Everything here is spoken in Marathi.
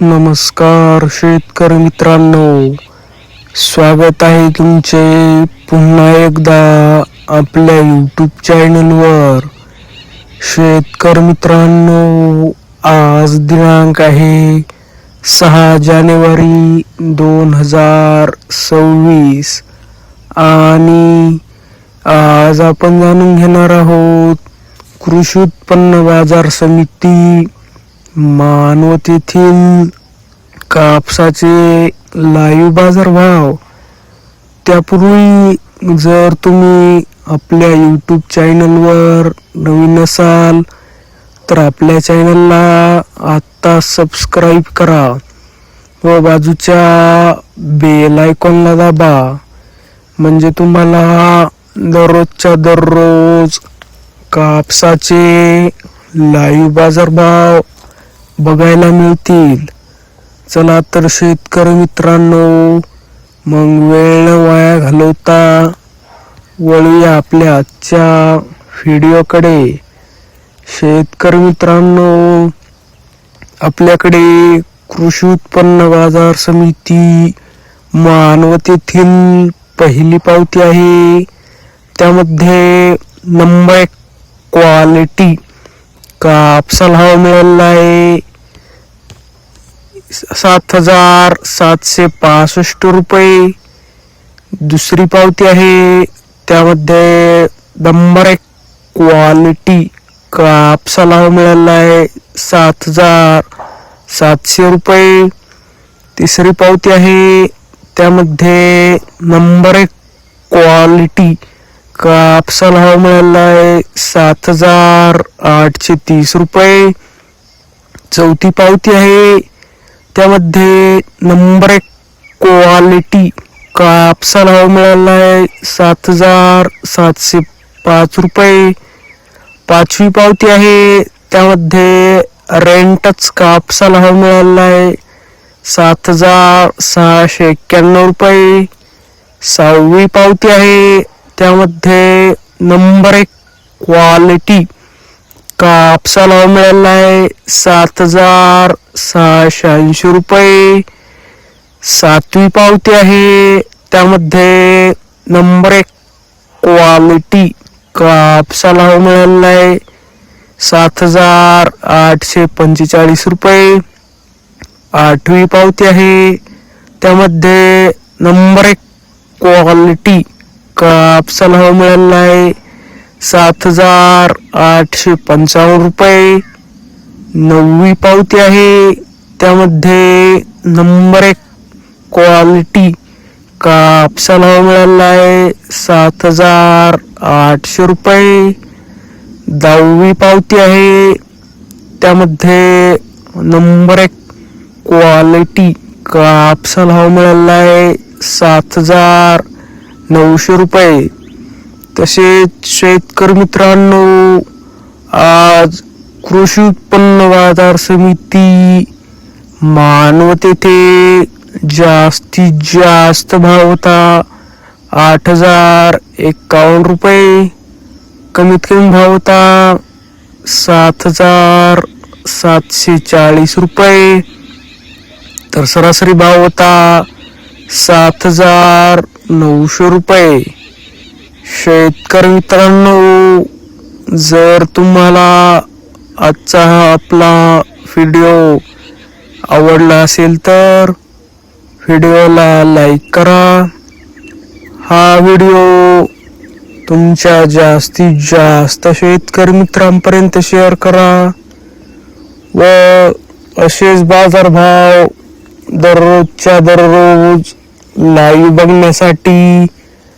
नमस्कार शेतकरी मित्रांनो. स्वागत आहे तुमचे पुन्हा एकदा आपल्या यूट्यूब चॅनलवर शेतकरी मित्रांनो आज दिनांक आहे सहा जानेवारी दोन हजार सव्वीस. आणि आज आपण जाणून घेणार आहोत कृषी उत्पन्न बाजार समिती मानवतेथील कापसाचे लाईव्ह बाजार भाव त्यापूर्वी जर तुम्ही आपल्या यूट्यूब चॅनलवर नवीन असाल तर आपल्या चॅनलला आत्ता सबस्क्राईब करा व बाजूच्या बेल आयकॉनला दाबा. म्हणजे तुम्हाला दररोजच्या दररोज कापसाचे लाईव्ह बाजारभाव बघायला मिळतील. चला तर शेतकरी मित्रांनो मग वेळ न वाया घालवता वळूया आपल्या आजच्या व्हिडिओकडे. शेतकरी मित्रांनो आपल्याकडे कृषी उत्पन्न बाजार समिती मानवत येथील पहिली पावती आहे. त्यामध्ये नंबर एक क्वालिटी कापसाला भाव मिळालेला आहे. सात हजार सातशे पासष्ट रुपये. दुसरी पावती आहे त्यामध्ये नंबर एक क्वालिटी कापसाला मिळाला मिळालेला आहे सात हजार सातशे रुपये. तिसरी पावती आहे त्यामध्ये नंबर एक क्वालिटी कापसाला भाव मिळाला आहे सात हजार आठशे तीस रुपये. चौथी पावती आहे त्यामध्ये नंबर एक क्वालिटी कापसाला भाव मिळाला आहे. सात हजार सातशे पाच रुपये. पाचवी पावती आहे. त्यामध्ये रेंटच कापसाला भाव मिळाला आहे. सात हजार सहाशे एक्क्याण्णव रुपये. सहावी पावती आहे. त्यामध्ये नंबर एक क्वालिटी कापसाला भाव मिळाला आहे सात हजार सहाशे ऐंशी रुपये. सातवी पावती आहे. त्यामध्ये नंबर एक क्वालिटी कापसाला भाव आहे सात हजार आठशे पंचेचाळीस रुपये. आठवी पावती आहे. त्यामध्ये नंबर एक क्वालिटी कापसाला भाव मिळालेला आहे सात हजार आठशे पंचावन्न रुपये. नववी पावती आहे. त्यामध्ये नंबर एक क्वालिटी कापसाला भाव मिळाला आहे. सात हजार आठशे रुपये. दहावी पावती आहे. त्यामध्ये नंबर एक क्वालिटी कापसाला भाव मिळाला आहे. सात हजार नऊशे रुपये. तसेच शेतकरी मित्रांनो आज कृषी उत्पन्न बाजार समिती मानवत येथे जास्तीत जास्त भाव होता. आठ हजार एकावन्न रुपये. कमीत कमी भाव होता सात हजार सातशे चाळीस रुपये. तर सरासरी भाव होता सात हजार नऊशे रुपये. शेतकरी मित्रांनो जर तुम्हाला आजचा हा आपला व्हिडिओ आवडला असेल तर व्हिडिओला लाईक करा. हा व्हिडिओ तुमच्या जास्तीत जास्त शेतकरी मित्रांपर्यंत शेअर करा. व असेच बाजारभाव दररोजच्या दररोज लाईव्ह बघण्यासाठी